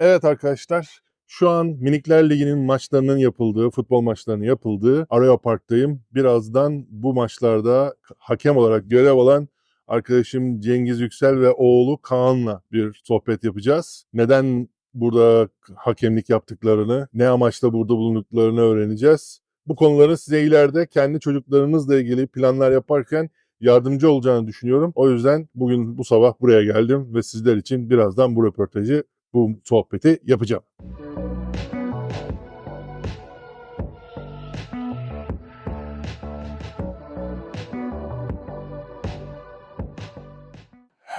Evet arkadaşlar, şu an Minikler Ligi'nin maçlarının yapıldığı, futbol maçlarının yapıldığı Araya Park'tayım. Birazdan bu maçlarda hakem olarak görev alan arkadaşım Cengiz Yüksel ve oğlu Kaan'la bir sohbet yapacağız. Neden burada hakemlik yaptıklarını, ne amaçla burada bulunduklarını öğreneceğiz. Bu konuları size ileride kendi çocuklarınızla ilgili planlar yaparken yardımcı olacağını düşünüyorum. O yüzden bugün bu sabah buraya geldim ve sizler için birazdan bu röportajı bu sohbeti yapacağım.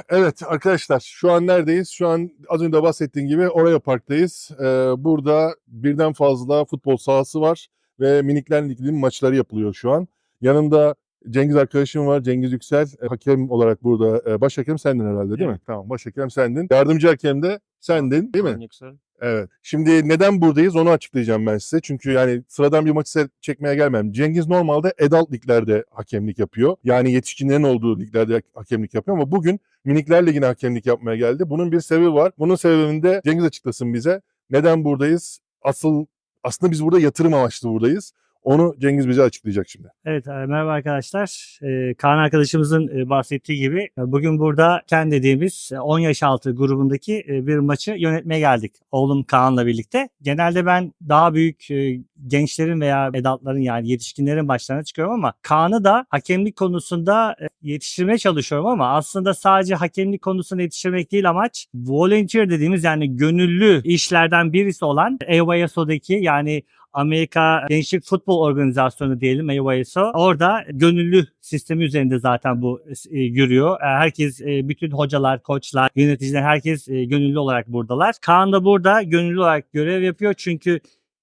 Evet arkadaşlar şu an neredeyiz? Şu an az önce bahsettiğim gibi Oraya Park'tayız. Ee, burada birden fazla futbol sahası var ve Minikler Ligi'nin maçları yapılıyor şu an. Yanımda Cengiz arkadaşım var. Cengiz Yüksel. Hakem olarak burada. E, Baş hakem sendin herhalde değil mi? Evet. Tamam baş hakem sendin. Yardımcı hakem de sendin değil mi? Evet. Şimdi neden buradayız onu açıklayacağım ben size. Çünkü yani sıradan bir maçı çekmeye gelmem. Cengiz normalde adult liglerde hakemlik yapıyor. Yani yetişkinlerin olduğu liglerde hakemlik yapıyor ama bugün Minikler Ligi'ne hakemlik yapmaya geldi. Bunun bir sebebi var. Bunun sebebini de Cengiz açıklasın bize. Neden buradayız? Asıl aslında biz burada yatırım amaçlı buradayız. Onu Cengiz bize açıklayacak şimdi. Evet e, merhaba arkadaşlar. E, Kaan arkadaşımızın e, bahsettiği gibi e, bugün burada Ken dediğimiz e, 10 yaş altı grubundaki bir maçı yönetmeye geldik. Oğlum Kaan'la birlikte. Genelde ben daha büyük gençlerin veya adultların yani yetişkinlerin başlarına çıkıyorum ama Kaan'ı da hakemlik konusunda yetiştirmeye çalışıyorum ama aslında sadece hakemlik konusunda yetiştirmek değil amaç volunteer dediğimiz yani gönüllü işlerden birisi olan AYSO'daki yani Amerika Gençlik Futbol Organizasyonu diyelim AYSO. Orada gönüllü sistemi üzerinde zaten bu e, yürüyor. E, Herkes, e, bütün hocalar, koçlar, yöneticiler herkes e, gönüllü olarak buradalar. Kaan da burada gönüllü olarak görev yapıyor çünkü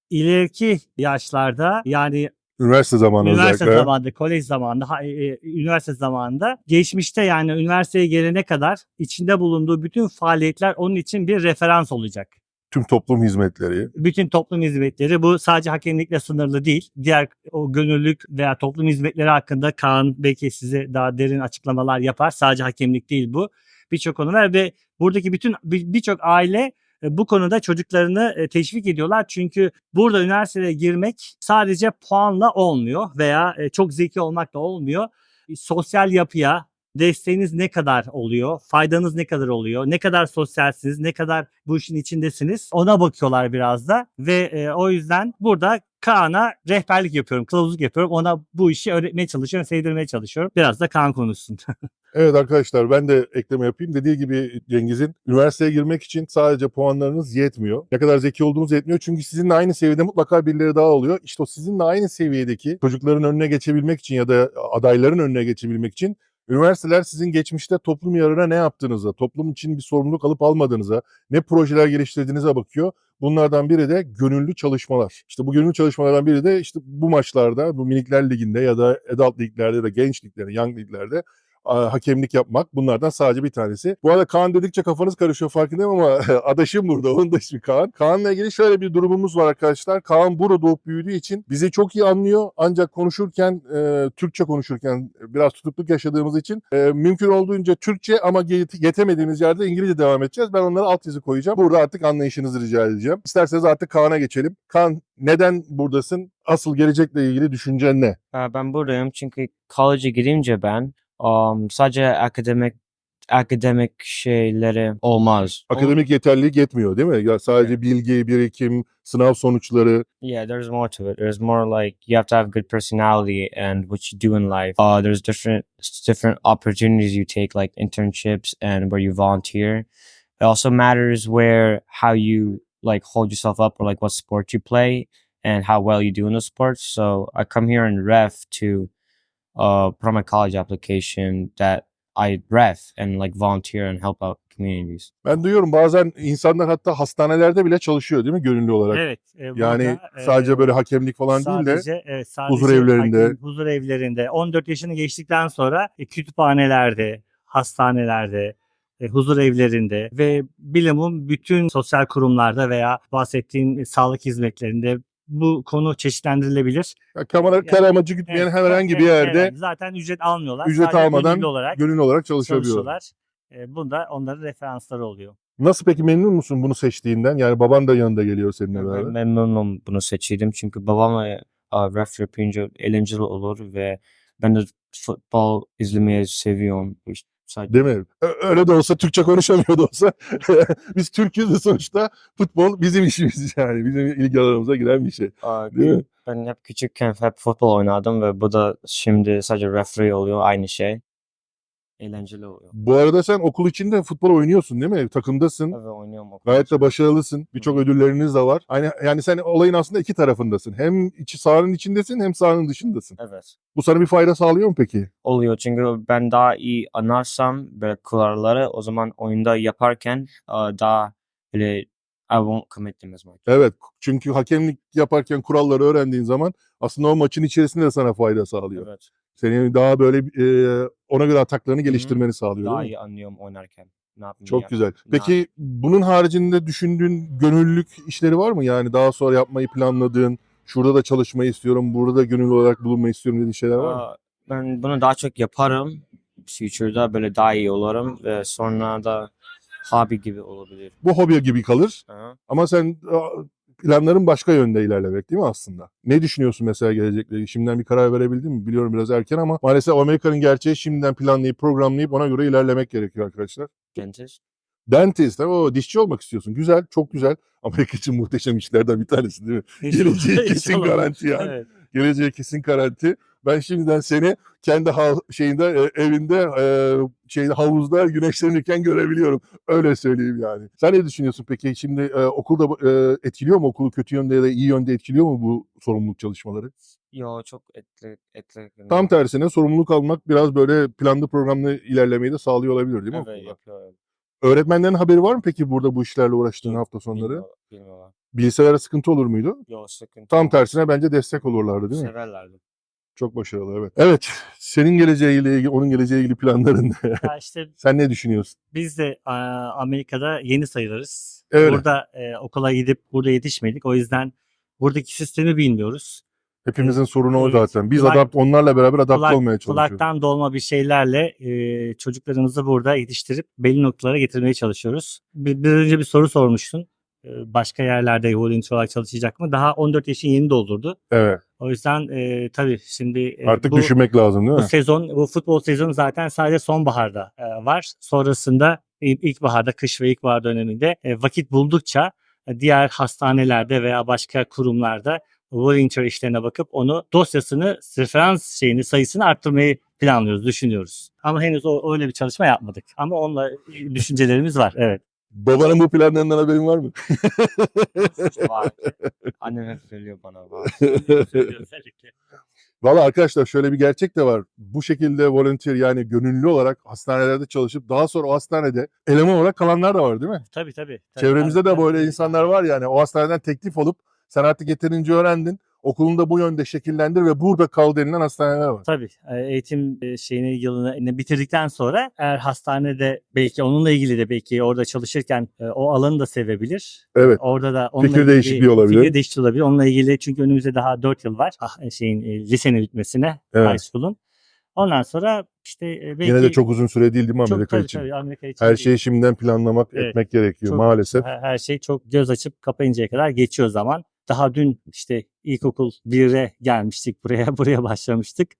ileriki yaşlarda yani Üniversite zamanı üniversite özellikle. zamanında, kolej zamanında, ha- e, üniversite zamanında geçmişte yani üniversiteye gelene kadar içinde bulunduğu bütün faaliyetler onun için bir referans olacak Tüm toplum hizmetleri. bütün toplum hizmetleri bu sadece hakemlikle sınırlı değil. Diğer o gönüllülük veya toplum hizmetleri hakkında Kaan belki size daha derin açıklamalar yapar. Sadece hakemlik değil bu. Birçok konu var ve buradaki bütün bir- birçok aile e, bu konuda çocuklarını e, teşvik ediyorlar. Çünkü burada üniversiteye girmek sadece puanla olmuyor veya e, çok zeki olmakla olmuyor. E, Sosyal yapıya desteğiniz ne kadar oluyor? Faydanız ne kadar oluyor? Ne kadar sosyalsiniz? Ne kadar bu işin içindesiniz? Ona bakıyorlar biraz da ve e, o yüzden burada Kaan'a rehberlik yapıyorum, kılavuzluk yapıyorum. Ona bu işi öğretmeye çalışıyorum, sevdirmeye çalışıyorum. Biraz da Kaan konuşsun. Evet arkadaşlar ben de ekleme yapayım. Dediği gibi Cengiz'in üniversiteye girmek için sadece puanlarınız yetmiyor. Ne kadar zeki olduğunuz yetmiyor. Çünkü sizinle aynı seviyede mutlaka birileri daha oluyor. İşte o sizinle aynı seviyedeki çocukların önüne geçebilmek için ya da adayların önüne geçebilmek için üniversiteler sizin geçmişte toplum yararına ne yaptığınıza, toplum için bir sorumluluk alıp almadığınıza, ne projeler geliştirdiğinize bakıyor. Bunlardan biri de gönüllü çalışmalar. İşte bu gönüllü çalışmalardan biri de işte bu maçlarda, bu minikler liginde ya da adult liglerde ya da genç liglerde, young liglerde hakemlik yapmak. Bunlardan sadece bir tanesi. Bu arada Kaan dedikçe kafanız karışıyor farkındayım ama adaşım burada. Onun da ismi Kaan. Kaan'la ilgili şöyle bir durumumuz var arkadaşlar. Kaan burada doğup büyüdüğü için bizi çok iyi anlıyor. Ancak konuşurken, e, Türkçe konuşurken biraz tutukluk yaşadığımız için e, mümkün olduğunca Türkçe ama yet- yetemediğimiz yerde İngilizce devam edeceğiz. Ben onlara altyazı koyacağım. Burada artık anlayışınızı rica edeceğim. İsterseniz artık Kaan'a geçelim. Kaan neden buradasın? Asıl gelecekle ilgili düşüncen ne? Ben buradayım çünkü college'a girince ben um, sadece akademik akademik şeyleri olmaz. Akademik yeterlilik yetmiyor değil mi? Ya sadece bilgi, birikim, sınav sonuçları. yeah, there's more to it. There's more like you have to have good personality and what you do in life. Uh, there's different different opportunities you take, like internships and where you volunteer. It also matters where how you like hold yourself up or like what sport you play and how well you do in the sports. So I come here in ref to uh on my college application that I ref and like volunteer and help out communities. Ben duyuyorum bazen insanlar hatta hastanelerde bile çalışıyor değil mi gönüllü olarak? evet. e, Yani burada, e, sadece böyle hakemlik falan değil de sadece, evet, sadece huzur evlerinde. hakem- huzur evlerinde 14 yaşını geçtikten sonra e, kütüphanelerde, hastanelerde, e, huzur evlerinde ve bilimum bütün sosyal kurumlarda veya bahsettiğin e, sağlık hizmetlerinde bu konu çeşitlendirilebilir. ya kamera kar amacı gütmeyen Evet, herhangi bir yerde evet. zaten ücret almıyorlar. ücret Sadece almadan gönüllü olarak gönüllü olarak çalışabiliyor. çalışıyorlar. E, bunda onların referansları oluyor. Nasıl peki memnun musun bunu seçtiğinden? Yani baban da yanında geliyor seninle Ben beraber. memnunum bunu seçtim çünkü babamla uh, ref yapınca eğlenceli olur ve ben de futbol izlemeyi seviyorum. İşte sadece Değil mi? Öyle de olsa Türkçe konuşamıyor da olsa biz Türk'üz de sonuçta futbol bizim işimiz yani. Bizim ilgi alanımıza giren bir şey. uh, Değil mi? ben hep küçükken hep futbol oynadım ve bu da şimdi sadece referee oluyor aynı şey. Eğlenceli oluyor. Bu arada sen okul içinde futbol oynuyorsun değil mi? Takımdasın. Evet oynuyorum. okul Gayet de başarılısın. Birçok ödülleriniz de var. Yani, yani sen olayın aslında iki tarafındasın. Hem içi sahanın içindesin hem sahanın dışındasın. Evet. Bu sana bir fayda sağlıyor mu peki? oluyor çünkü ben daha iyi anlarsam böyle kuralları o zaman oyunda yaparken uh, daha böyle I won't commit them as much. Evet. Çünkü hakemlik yaparken kuralları öğrendiğin zaman aslında o maçın içerisinde de sana fayda sağlıyor. Evet. Senin daha böyle e, ona göre ataklarını geliştirmeni sağlıyor. Daha iyi anlıyorum oynarken. Ne Çok yap- güzel. ne Peki bunun haricinde düşündüğün gönüllülük işleri var mı? Yani daha sonra yapmayı planladığın, şurada da çalışmayı istiyorum, burada da gönüllü olarak bulunmayı istiyorum dediğin şeyler var mı? Ben bunu daha çok yaparım. Future'da böyle daha iyi olurum ve sonra da hobi gibi olabilir. Bu hobi gibi kalır Aha. ama sen planların başka yönde ilerlemek değil mi aslında? Ne düşünüyorsun mesela gelecekle? Şimdiden bir karar verebildin mi? Biliyorum biraz erken ama maalesef Amerika'nın gerçeği şimdiden planlayıp programlayıp ona göre ilerlemek gerekiyor arkadaşlar. Dentist. Dentist, o dişçi olmak istiyorsun. Güzel, çok güzel. Amerika için muhteşem işlerden bir tanesi değil mi? Geleceği kesin garanti yani. Evet. Geleceği kesin garanti. Ben şimdiden seni kendi şeyinde e, evinde e, şeyde havuzda güneşlenirken görebiliyorum. Öyle söyleyeyim yani. Sen ne düşünüyorsun peki? Şimdi e, okulda e, etkiliyor mu okulu kötü yönde ya da iyi yönde etkiliyor mu bu sorumluluk çalışmaları? Yo çok etli, etli. Tam tersine sorumluluk almak biraz böyle planlı programlı ilerlemeyi de sağlıyor olabilir değil mi Evet okulda? yapıyorum. Öğretmenlerin haberi var mı peki burada bu işlerle uğraştığın Yok, hafta sonları? Bilmiyorlar. Bilselere sıkıntı olur muydu? Yo sıkıntı. Tam yok. tersine bence destek olurlardı değil mi? Severlerdi. Çok başarılı evet. Evet, senin geleceğiyle ilgili, onun geleceğiyle ilgili planların ne? Ya işte Sen ne düşünüyorsun? biz de a, Amerika'da yeni sayılırız. Öyle. Burada e, okula gidip burada yetişmedik. O yüzden buradaki sistemi bilmiyoruz. Hepimizin sorunu o zaten. Biz Kulak- adapt onlarla beraber adapte kulak- olmaya çalışıyoruz. Kulaktan dolma bir şeylerle e, çocuklarımızı burada yetiştirip belli noktalara getirmeye çalışıyoruz. Bir, bir önce bir soru sormuştun. E, başka yerlerde volunteer olarak çalışacak mı? Daha 14 yaşın yeni doldurdu. Evet. O yüzden e, tabii şimdi e, Artık bu, düşünmek lazım değil bu mi? sezon, bu futbol sezonu zaten sadece sonbaharda e, var. Sonrasında il- ilkbaharda, kış ve ilkbahar döneminde e, vakit buldukça e, diğer hastanelerde veya başka kurumlarda volunteer işlerine bakıp onu dosyasını, referans şeyini, sayısını arttırmayı planlıyoruz, düşünüyoruz. Ama henüz o, öyle bir çalışma yapmadık. Ama onunla e, düşüncelerimiz var. Evet. Babanın bu planlarından haberin var mı? Var. Annem hep söylüyor bana. Var. Valla arkadaşlar şöyle bir gerçek de var. Bu şekilde volunteer yani gönüllü olarak hastanelerde çalışıp daha sonra o hastanede eleman olarak kalanlar da var değil mi? Tabii tabii. tabii. Çevremizde de Ben- böyle insanlar var yani. O hastaneden teklif olup sen artık yeterince öğrendin. Okulunda bu yönde şekillendir ve burada kal denilen hastaneler var. Tabii e, eğitim e, şeyini yılını bitirdikten sonra eğer hastanede belki onunla ilgili de belki orada çalışırken e, o alanı da sevebilir. Evet. Orada da onunla Fikir ilgili- değişikliği olabilir. Fikir değişikliği olabilir. Onunla ilgili çünkü önümüzde daha 4 yıl var. Ah, e, şeyin e, lisenin bitmesine Evet. high school'un. Ondan sonra işte e, belki Yine de çok uzun süre değil değil mi çok- Amerika tabii, için? tabii, Amerika için Her değil. şeyi şimdiden planlamak, Evet. etmek gerekiyor Çok- maalesef. her şey çok göz açıp kapayıncaya kadar geçiyor zaman. Daha dün işte ilkokul 1'e gelmiştik buraya buraya başlamıştık.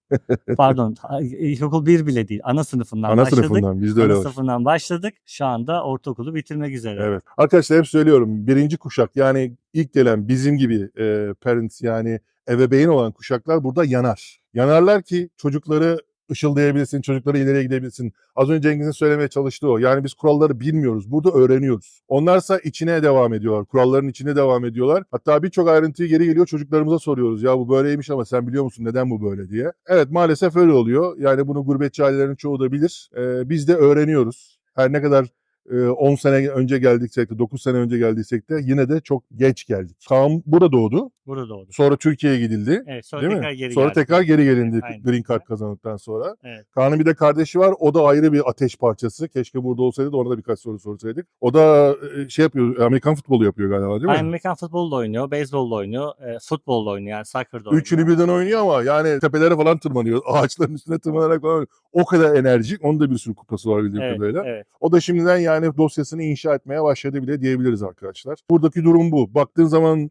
Pardon ilkokul 1 bile değil ana sınıfından Ana başladık. sınıfından bizde öyle ana var. sınıfından başladık. Şu anda ortaokulu bitirmek üzere. Evet. Arkadaşlar hep söylüyorum. Birinci kuşak yani ilk gelen bizim gibi e, parents yani ebeveyn olan kuşaklar burada yanar. Yanarlar ki çocukları ışıldayabilsin, çocukları ileriye gidebilsin. Az önce Cengiz'in söylemeye çalıştığı o. Yani biz kuralları bilmiyoruz. Burada öğreniyoruz. Onlarsa içine devam ediyorlar. Kuralların içine devam ediyorlar. Hatta birçok ayrıntıyı geri geliyor çocuklarımıza soruyoruz. Ya bu böyleymiş ama sen biliyor musun neden bu böyle diye. Evet maalesef öyle oluyor. Yani bunu gurbetçi ailelerin çoğu da bilir. E, biz de öğreniyoruz. Her ne kadar 10 sene önce geldiksek de 9 sene önce geldiysek de yine de çok geç geldik. Kaan burada doğdu. Burada doğdu. Sonra Türkiye'ye gidildi. Evet, sonra Değil mi? tekrar geri Sonra geldik. tekrar geri gelindi Aynen. Green Card kazandıktan sonra. Evet. Kaan'ın bir de kardeşi var. O da ayrı bir ateş parçası. Keşke burada olsaydı da ona da birkaç soru sorsaydık. O da e, şey yapıyor, Amerikan futbolu yapıyor galiba değil mi? Amerikan futbolu da oynuyor, beyzbol da oynuyor, e, futbol da oynuyor, yani soccer da oynuyor. Üçünü birden oynuyor ama yani tepelere falan tırmanıyor. Ağaçların üstüne tırmanarak falan oynuyor. O kadar enerjik. Onun da bir sürü kupası var bildiğim evet, kadarıyla. evet. O da şimdiden yani DNF dosyasını inşa etmeye başladı bile diyebiliriz arkadaşlar. Buradaki durum bu. Baktığın zaman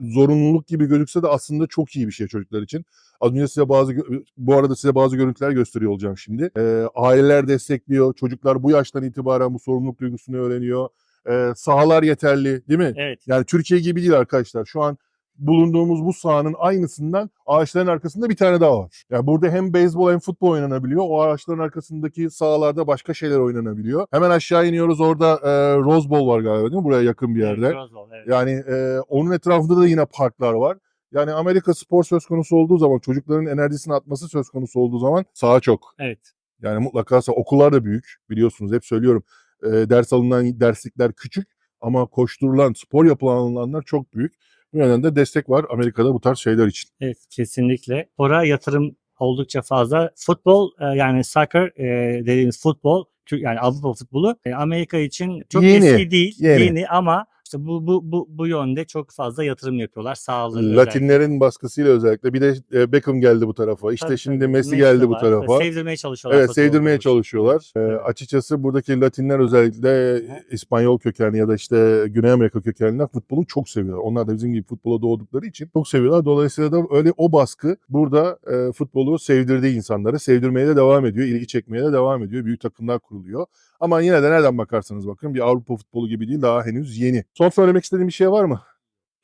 zorunluluk gibi gözükse de aslında çok iyi bir şey çocuklar için. Az önce size bazı bu arada size bazı görüntüler gösteriyor olacağım şimdi. Ee, aileler destekliyor. Çocuklar bu yaştan itibaren bu sorumluluk duygusunu öğreniyor. Ee, sahalar yeterli değil mi? Evet. Yani Türkiye gibi değil arkadaşlar. Şu an bulunduğumuz bu sahanın aynısından ağaçların arkasında bir tane daha var. Yani burada hem beyzbol hem futbol oynanabiliyor. O ağaçların arkasındaki sahalarda başka şeyler oynanabiliyor. Hemen aşağı iniyoruz. Orada e, Rose Bowl var galiba değil mi? Buraya yakın bir yerde. Evet, Roswell, evet. Yani e, onun etrafında da yine parklar var. Yani Amerika spor söz konusu olduğu zaman çocukların enerjisini atması söz konusu olduğu zaman saha çok. Evet. Yani mutlaka okullar da büyük biliyorsunuz hep söylüyorum. E, ders alınan derslikler küçük ama koşturulan, spor yapılan alanlar çok büyük. Bu yönden de destek var Amerika'da bu tarz şeyler için. Evet kesinlikle. Spora yatırım oldukça fazla. Futbol e, yani soccer e, dediğimiz futbol yani Avrupa futbolu e, Amerika için çok Yeni, eski değil. yeni. Yeni. ama işte bu bu bu bu yönde çok fazla yatırım yapıyorlar. Sağlığı özellikle. Latinlerin baskısıyla özellikle. Bir de e, Beckham geldi bu tarafa. İşte Tabii, şimdi tabii. Messi geldi bu var. tarafa. Sevdirmeye çalışıyorlar. Evet sevdirmeye çalışıyorlar. Ee, Evet. açıkçası buradaki Latinler özellikle İspanyol kökenli ya da işte Güney Amerika kökenliler futbolu çok seviyorlar. Onlar da bizim gibi futbola doğdukları için çok seviyorlar. Dolayısıyla da öyle o baskı burada e, futbolu sevdirdiği insanları sevdirmeye de devam ediyor. ilgi çekmeye de devam ediyor. Büyük takımlar kuruluyor. Ama yine de nereden bakarsanız bakın bir Avrupa futbolu gibi değil daha henüz yeni. Son söylemek istediğin bir şey var mı?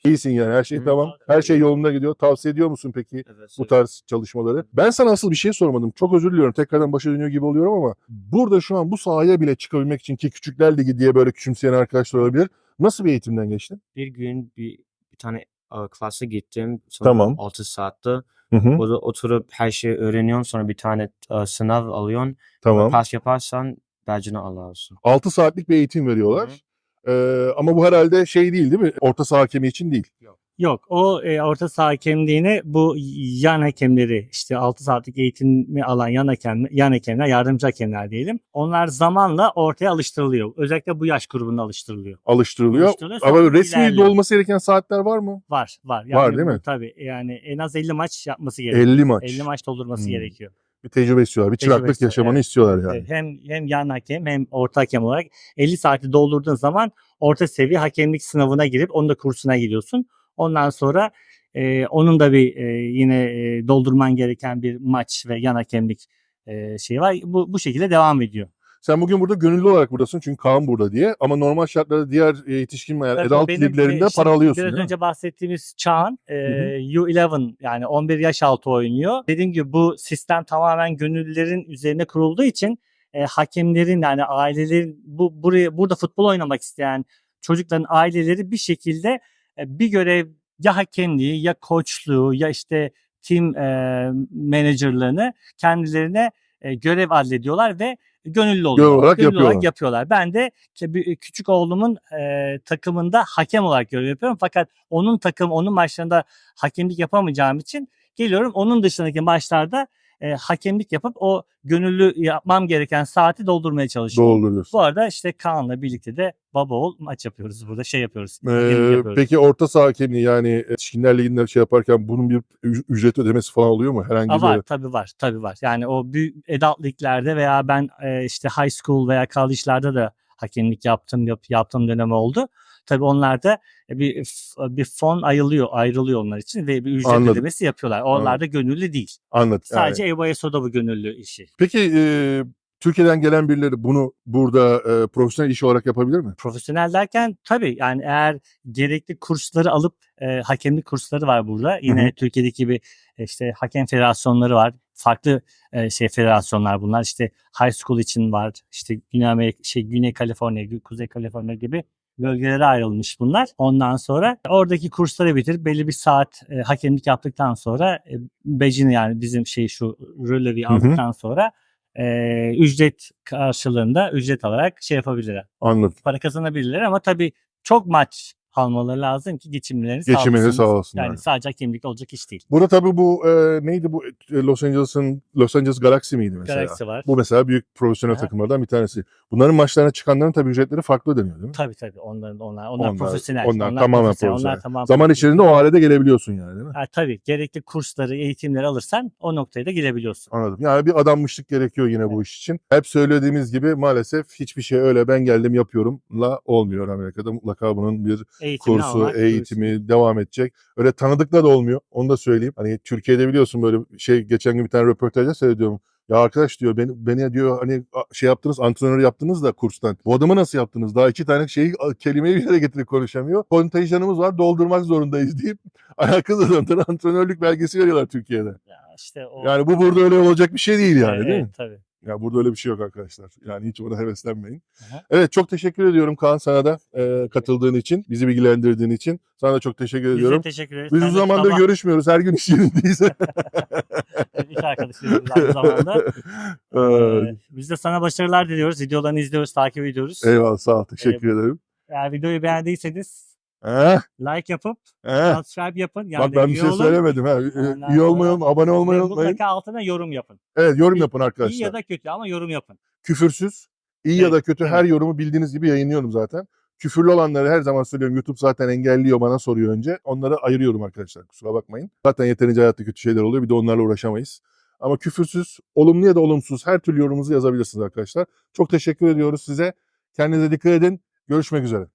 İyisin yani her şey Hı. tamam. Her şey yolunda gidiyor. Tavsiye ediyor musun peki? bu tarz çalışmaları. Ben sana asıl bir şey sormadım. Çok özür diliyorum. Tekrardan başa dönüyor gibi oluyorum ama burada şu an bu sahaya bile çıkabilmek için ki Küçükler Ligi diye böyle küçümseyen arkadaşlar olabilir. Nasıl bir eğitimden geçtin? Bir gün bir, bir tane uh, klasa gittim. Sonra Tamam. 6 saatte. Hı hı. Orada oturup her şeyi öğreniyorsun. Sonra bir tane uh, sınav alıyorsun. Tamam. Pas yaparsan badge'ını alıyorsun. 6 saatlik bir eğitim veriyorlar. Ee, ama bu herhalde şey değil değil mi? Orta saha hakemi için değil. Yok o e, orta saha hakemliğini bu yan hakemleri işte 6 saatlik eğitimi alan yan, hakem, yan hakemler yardımcı hakemler diyelim. Onlar zamanla ortaya alıştırılıyor. Özellikle bu yaş grubunda alıştırılıyor. Alıştırılıyor. Alıştırılıyor, sonra Ama resmi ilerliyor. dolması gereken saatler var mı? Var var. Var değil bu mi? Tabii yani en az 50 maç yapması gerekiyor. 50 maç. 50 maç doldurması Hmm. gerekiyor. Bir tecrübe istiyorlar. Bir Tecrübe çıraklık istiyor, yaşamanı evet. istiyorlar yani. Evet, Hem hem yan hakem hem orta hakem olarak 50 saati doldurduğun zaman orta seviye hakemlik sınavına girip onun da kursuna gidiyorsun. Ondan sonra e, onun da bir e, yine e, doldurman gereken bir maç ve yan hakemlik e, şey var. Bu bu şekilde devam ediyor. Sen bugün burada gönüllü olarak buradasın çünkü Kaan burada diye. Ama normal şartlarda diğer e, yetişkin yani Tabii adult liglerinde e, para alıyorsun Biraz önce bahsettiğimiz Çağan e, hı. U11 yani 11 yaş altı oynuyor. Dediğim gibi bu sistem tamamen gönüllülerin üzerine kurulduğu için e, hakemlerin yani ailelerin bu buraya burada futbol oynamak isteyen çocukların aileleri bir şekilde e, bir görev ya hakemliği ya koçluğu ya işte team e, menajerlığını kendilerine e, görev addediyorlar ve gönüllü oluyorlar. olarak Gönüllü yapıyorlar. olarak yapıyorlar. Ben de işte bir- küçük oğlumun e, takımında hakem olarak görev yapıyorum. Fakat onun takım, onun maçlarında hakemlik yapamayacağım için geliyorum. Onun dışındaki maçlarda e, hakemlik yapıp o gönüllü yapmam gereken saati doldurmaya çalışıyorum. Dolduruyorsun. Bu arada işte Kaan'la birlikte de baba oğul maç yapıyoruz burada şey yapıyoruz. Ee, yapıyoruz. peki orta saha hakemliği yani yetişkinler liginde şey yaparken bunun bir ücret ödemesi falan oluyor mu? Herhangi Ha, bir var tabii var tabii var. Yani o büyük adult liglerde veya ben e, işte high school veya college'larda da hakemlik yaptım yap, yaptığım dönemi oldu. Tabii onlarda e, bir bir fon ayrılıyor ayrılıyor onlar için ve bir ücret Anladım. ödemesi yapıyorlar. Onlar da gönüllü değil. yani. Sadece EYSO'da bu gönüllü işi. Peki e, Türkiye'den gelen birileri bunu burada e, profesyonel iş olarak yapabilir mi? Profesyonel derken tabii yani eğer gerekli kursları alıp e, hakemlik kursları var burada. Yine Hı Türkiye'deki gibi e, işte hakem federasyonları var. Farklı e, şey federasyonlar bunlar. İşte high school için var. İşte Güney Amerika, şey Güney Kaliforniya, Kuzey Kaliforniya gibi bölgelere ayrılmış bunlar. Ondan sonra oradaki kursları bitirip belli bir saat e, hakemlik yaptıktan sonra e, becini yani bizim şey şu rölleri hı. aldıktan sonra e, ücret karşılığında ücret alarak şey yapabilirler Anladım. para kazanabilirler ama tabii çok maç almaları lazım ki geçimlerini Geçimini sağlasın. sağlasınlar. Yani sadece kimlik olacak iş değil. Burada tabii bu e, neydi bu e, Los Angeles'ın Los Angeles Galaxy miydi mesela? Galaxy var. Bu mesela büyük profesyonel Aha. takımlardan bir tanesi. Bunların maçlarına çıkanların tabii ücretleri farklı deniyor değil mi? Tabii tabii. Onların onlar onlar, Onlar- profesyonel. onlar tamamen profesyonel, profesyonel. Onlar tamamen Zaman içerisinde o hale de gelebiliyorsun yani değil mi? Ha, tabii gerekli kursları, eğitimleri alırsan o noktaya da girebiliyorsun. Anladım. Yani bir adanmışlık gerekiyor yine bu iş için. Hep söylediğimiz gibi maalesef hiçbir şey öyle ben geldim yapıyorumla olmuyor Amerika'da. Mutlaka bunun bir Eğitimini kursu, almak, eğitimi devam edecek. Öyle tanıdıkla da olmuyor. Onu da söyleyeyim. Hani Türkiye'de biliyorsun böyle şey geçen gün bir tane röportajda seyrediyorum. Ya arkadaş diyor beni, beni diyor hani şey yaptınız antrenör yaptınız da kurstan. Bu adamı nasıl yaptınız? Daha iki tane şeyi kelimeyi bir yere getirip konuşamıyor. Kontenjanımız var doldurmak zorundayız deyip alakasız adamlara antrenörlük belgesi veriyorlar Türkiye'de. Ya işte o Yani bu burada öyle olacak bir şey değil yani Evet, değil mi? Tabii. Ya burada öyle bir şey yok arkadaşlar. Yani hiç ona heveslenmeyin. Aha. Evet çok teşekkür ediyorum Kaan sana da e, katıldığın için, bizi bilgilendirdiğin için. Sana da çok teşekkür Biz ediyorum. teşekkür ederiz. Biz Sen uzun zamandır sabah- görüşmüyoruz. Her gün iş yerindeyiz. iş arkadaşıyız aynı zamanda. Ee, Ee, biz de sana başarılar diliyoruz. Videolarını izliyoruz, takip ediyoruz. Eyvallah sağ ol. Teşekkür ederim. Eğer videoyu beğendiyseniz Ha, like yapıp ha. subscribe yapın. Yani Bak ben bir üye şey olun. söylemedim. Ha. Ondan İyi olmayı, abone olmayı unutmayın. mutlaka altına yorum yapın. Evet yorum yapın İyi arkadaşlar. ya da kötü ama yorum yapın. Küfürsüz, iyi ya Evet, da kötü her yorumu bildiğiniz gibi yayınlıyorum zaten. Küfürlü olanları her zaman söylüyorum. YouTube zaten engelliyor bana soruyor önce. Onları ayırıyorum arkadaşlar. Kusura bakmayın. Zaten yeterince hayatta kötü şeyler oluyor. Bir de onlarla uğraşamayız. Ama küfürsüz, olumlu ya da olumsuz her türlü yorumunuzu yazabilirsiniz arkadaşlar. Çok teşekkür ediyoruz size. Kendinize dikkat edin. Görüşmek üzere.